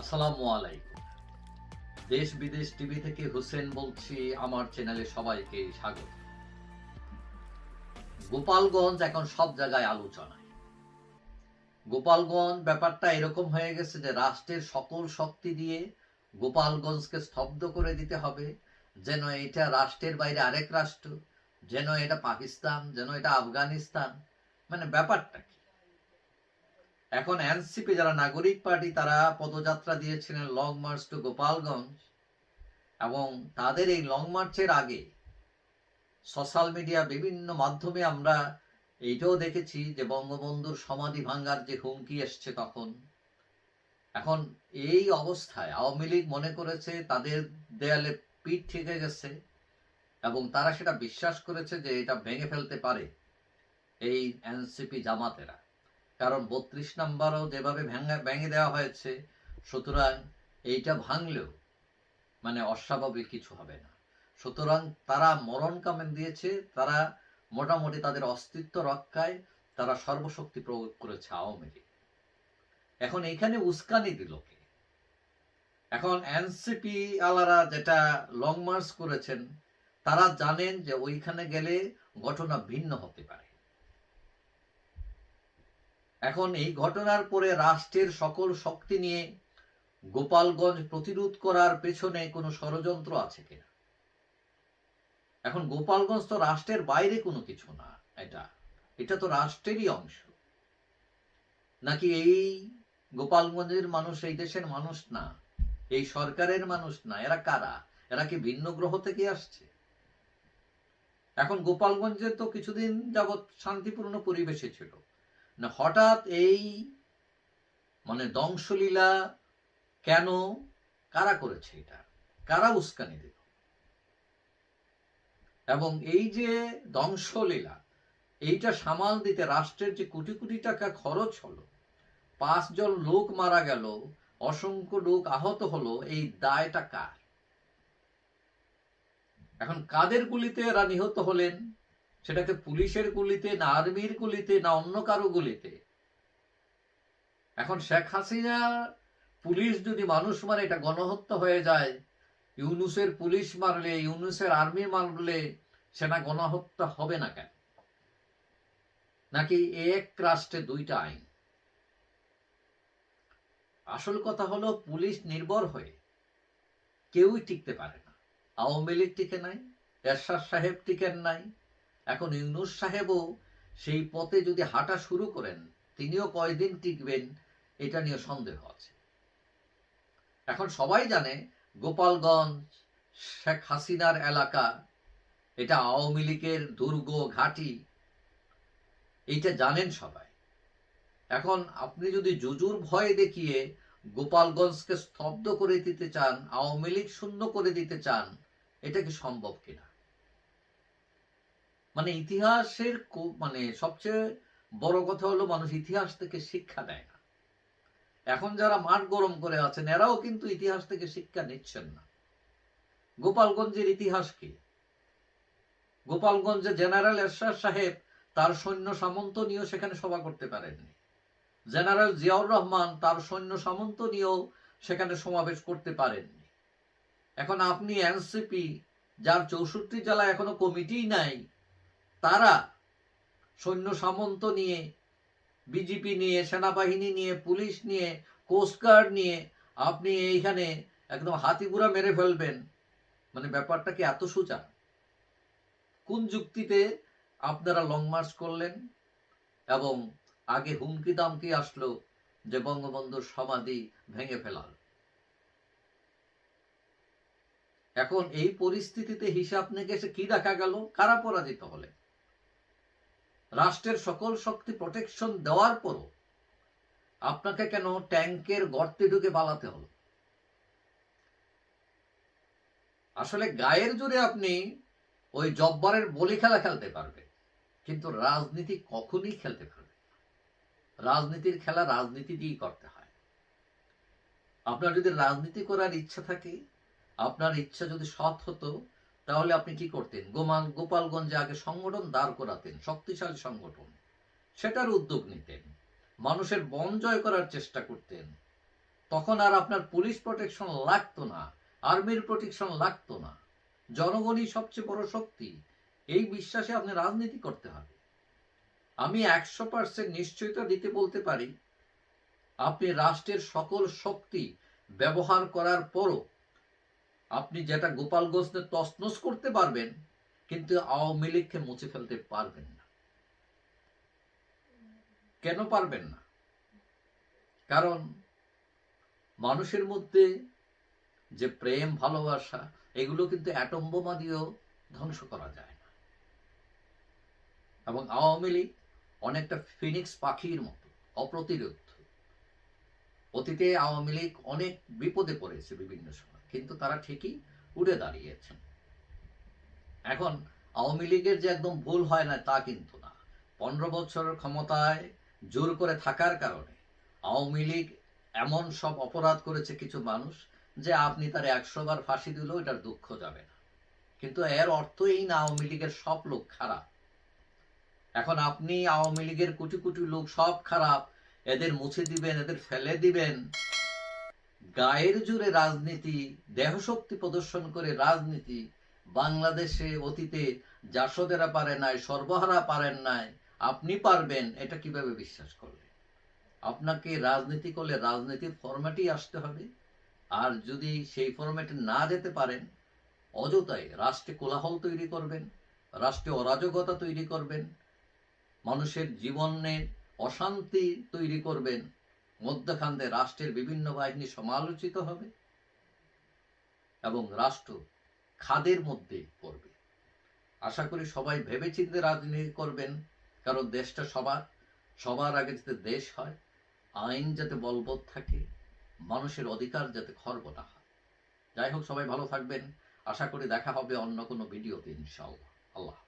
আসসালামু আলাইকুম। দেশ বিদেশ টিভি থেকে হোসেন বলছি, আমার চ্যানেলে সবাইকে স্বাগত। গোপালগঞ্জ এখন সব জায়গায় আলোচনায়। গোপালগঞ্জ ব্যাপারটা এরকম হয়ে গেছে যে রাষ্ট্রের সকল শক্তি দিয়ে গোপালগঞ্জকে স্তব্ধ করে দিতে হবে, যেন এটা রাষ্ট্রের বাইরে আরেক রাষ্ট্র, যেন এটা পাকিস্তান, যেন এটা আফগানিস্তান। মানে ব্যাপারটা কি? এখন এনসিপি যারা নাগরিক পার্টি, তারা পদযাত্রা দিয়েছিলেন লং মার্চ টু গোপালগঞ্জ এবং তাদের এই লং মার্চের আগে সোশ্যাল মিডিয়া বিভিন্ন মাধ্যমে আমরা এইটাও দেখেছি যে বঙ্গবন্ধুর সমাধি ভাঙ্গার যে হুমকি এসছে তখন। এখন এই অবস্থায় আওয়ামী লীগ মনে করেছে তাদের দেয়ালে পিঠ ঠেকে গেছে এবং তারা সেটা বিশ্বাস করেছে যে এটা ভেঙে ফেলতে পারে এই এনসিপি জামাতেরা। কারণ বত্রিশ নাম্বারও যেভাবে ভেঙে ভেঙে দেওয়া হয়েছে, সুতরাং এইটা ভাঙলেও মানে অস্বাভাবিক কিছু হবে না। সুতরাং তারা মরণ কামেন দিয়েছে, তারা মোটামুটি তাদের অস্তিত্ব রক্ষায় তারা সর্বশক্তি প্রয়োগ করেছে আওয়ামী লীগ। এখন এইখানে উস্কানি দিল এখন এনসিপি আলারা যেটা লং মার্চ করেছেন, তারা জানেন যে ওইখানে গেলে ঘটনা ভিন্ন হতে পারে। এখন এই ঘটনার পরে রাষ্ট্রের সকল শক্তি নিয়ে গোপালগঞ্জ প্রতিরোধ করার পেছনে কোনো ষড়যন্ত্র আছে কিনা? এখন গোপালগঞ্জ তো রাষ্ট্রের বাইরে কোনো কিছু না, এটা এটা তো রাষ্ট্রেরই অংশ। নাকি এই গোপালগঞ্জের মানুষ এই দেশের মানুষ না, এই সরকারের মানুষ না, এরা কারা? এরা কি ভিন্ন গ্রহ থেকে আসছে? এখন গোপালগঞ্জে তো কিছুদিন যাবৎ শান্তিপূর্ণ পরিবেশে ছিল। না হঠাৎ এই মানে ধ্বংসলীলা কেন? কারা করেছে এটা? কারা উস্কানি দিল? এবং এই যে ধ্বংসলীলা, এইটা সামাল দিতে রাষ্ট্রের যে কোটি কোটি টাকা খরচ হলো, পাঁচজন লোক মারা গেল, অসংখ্য লোক আহত হলো, এই দায়টা কার? এখন কাদের গুলিতে এরা নিহত হলেন? সেটাকে পুলিশের গুলিতে, না আর্মির গুলিতে, না অন্য কারও গুলিতে। এখন শেখ হাসিনা পুলিশ যদি মানুষ মারে এটা গণহত্যা হয়ে যায়, ইউনুসের পুলিশ মারলে, ইউনুসের আর্মি মারলে সেটা গণহত্যা হবে না কেন? নাকি এক রাষ্ট্রে দুইটা আইন? আসল কথা হলো, পুলিশ নির্ভর হয়ে কেউই টিকতে পারে না। আওয়ামী লীগ টিকে নাই, এরশাদ সাহেব টিকেন নাই এখন ইউনুস সাহেবও সেই পথে যদি হাঁটা শুরু করেন, তিনিও কয়দিন টিকবেন এটা নিয়ে সন্দেহ আছে। এখন সবাই জানে গোপালগঞ্জ, শেখ হাসিনার এলাকা, এটা আওয়ামী লীগের দুর্গ ঘাঁটি, এইটা জানেন সবাই। এখন আপনি যদি জুজুর ভয় দেখিয়ে গোপালগঞ্জকে স্তব্ধ করে দিতে চান, আওয়ামী লীগ শূন্য করে দিতে চান, এটা কি সম্ভব কিনা? মানে ইতিহাসের মানে সবচেয়ে বড় কথা হলো মানুষ ইতিহাস থেকে শিক্ষা নেয় না। এখন যারা মাঠ গরম করে আছেন, এরাও কিন্তু ইতিহাস থেকে শিক্ষা নিচ্ছেন না। গোপালগঞ্জের ইতিহাস কি? গোপালগঞ্জে জেনারেল এরশাদ সাহেব তার সৈন্য সামন্ত নিয়েও সেখানে সভা করতে পারেননি। জেনারেল জিয়াউর রহমান তার সৈন্য সামন্ত নিয়েও সেখানে সমাবেশ করতে পারেননি। এখন আপনি এনসিপি, যার চৌষট্টি জেলায় এখনও কমিটিই নাই তারা সৈন্য সামন্ত নিয়ে বিজেপি নিয়ে, সেনাবাহিনী নিয়ে, পুলিশ নিয়ে কোস্টগার্ড নিয়ে আপনি এইখানে একদম হাতিগুড়া মেরে ফেলবেন। মানে ব্যাপারটা কি এত সোজা? কোন যুক্তিতে আপনারা লং মার্চ করলেন এবং আগে হুমকি দামকি আসলো যে বঙ্গবন্ধুর সমাধি ভেঙে ফেলাল এখন এই পরিস্থিতিতে হিসাব নিকেশে কি দেখা গেল? কারা পরাজিত হলে রাষ্ট্রের সকল শক্তি প্রোটেকশন দেওয়ার পরও আপনাকে কেন ট্যাঙ্কের গর্তে ঢুকে পালাতে হলো? আসলে গায়ের জোরে আপনি ওই জব্বারের বলি খেলা খেলতে পারবে কিন্তু রাজনীতি কখনই খেলতে পারবে রাজনীতির খেলা রাজনীতি দিয়েই করতে হয়। আপনার যদি রাজনীতি করার ইচ্ছা থাকে, আপনার ইচ্ছা যদি সৎ হতো তাহলে আপনি কি করতেন? গোমাল গোপালগঞ্জে আগে সংগঠন দাঁড় করাতেন, শক্তিশালী সংগঠন। সেটার উদ্যোগ নিতেন। মানুষের বন জয় করার চেষ্টা করতেন। তখন আর আপনার পুলিশ প্রোটেকশন লাগতো না, আর্মির প্রোটেকশন লাগতো না। জনগণই সবচেয়ে বড় শক্তি। এই বিশ্বাসে আপনি রাজনীতি করতে হবে। আমি একশো পার্সেন্ট নিশ্চয়তা দিতে বলতে পারি। আপনি রাষ্ট্রের সকল শক্তি ব্যবহার করার পরও আপনি যেটা গোপালগঞ্জে তসনস করতে পারবেন, কিন্তু আওয়ামী লীগকে মুছে ফেলতে পারবেন না। কেন পারবেন না? কারণ মানুষের মধ্যে যে প্রেম, ভালোবাসা, এগুলো কিন্তু অ্যাটম বোমা দিয়েও ধ্বংস করা যায় না। এবং আওয়ামী লীগ অনেকটা ফিনিক্স পাখির মতো, অপ্রতিরোধ। অতীতে আওয়ামী লীগ অনেক বিপদে পড়েছে বিভিন্ন সময়। কিন্তু তারা ঠিকই উড়ে দাঁড়িয়েছেন। এখন আওয়ামী লীগের যে একদম ভুল হয় না, তা কিন্তু না। পনেরো বছরের ক্ষমতায় জোর করে থাকার কারণে আওয়ামী লীগ এমন সব অপরাধ করেছে কিছু মানুষ যে আপনি তার একশো বার ফাঁসি দিলেও এটার দুঃখ যাবে না। কিন্তু এর অর্থ এই না আওয়ামী লীগের সব লোক খারাপ। এখন আপনি আওয়ামী লীগের কোটি কোটি লোক সব খারাপ, এদের মুছে দিবেন, এদের ফেলে দিবেন গায়ের জুড়ে রাজনীতি, দেহশক্তি প্রদর্শন করে রাজনীতি, বাংলাদেশে অতীতে জাসদেরা পারে নাই, সর্বহারা পারেন নাই, আপনি পারবেন, এটা কীভাবে বিশ্বাস করলেন আপনাকে রাজনীতি করলে রাজনীতির ফরম্যাটই আসতে হবে। আর যদি সেই ফরম্যাটে না যেতে পারেন, অযথাই রাষ্ট্রে কোলাহল তৈরি করবেন, রাষ্ট্রে অরাজকতা তৈরি করবেন, মানুষের জীবনের অশান্তি তৈরি করবেন মধ্যখানে রাষ্ট্রের বিভিন্ন বাহিনী সমালোচিত হবে এবং রাষ্ট্র খাদের মধ্যে পড়বে। আশা করি সবাই ভেবেচিন্তে রাজনীতি করবেন, কারণ দেশটা সবার সবার আগে যাতে দেশ হয়, আইন যাতে বলবৎ থাকে, মানুষের অধিকার যাতে খর্ব না হয়। যাই হোক, সবাই ভালো থাকবেন। আশা করি দেখা হবে অন্য কোনো ভিডিওতে ইনশাআল্লাহ। আল্লাহ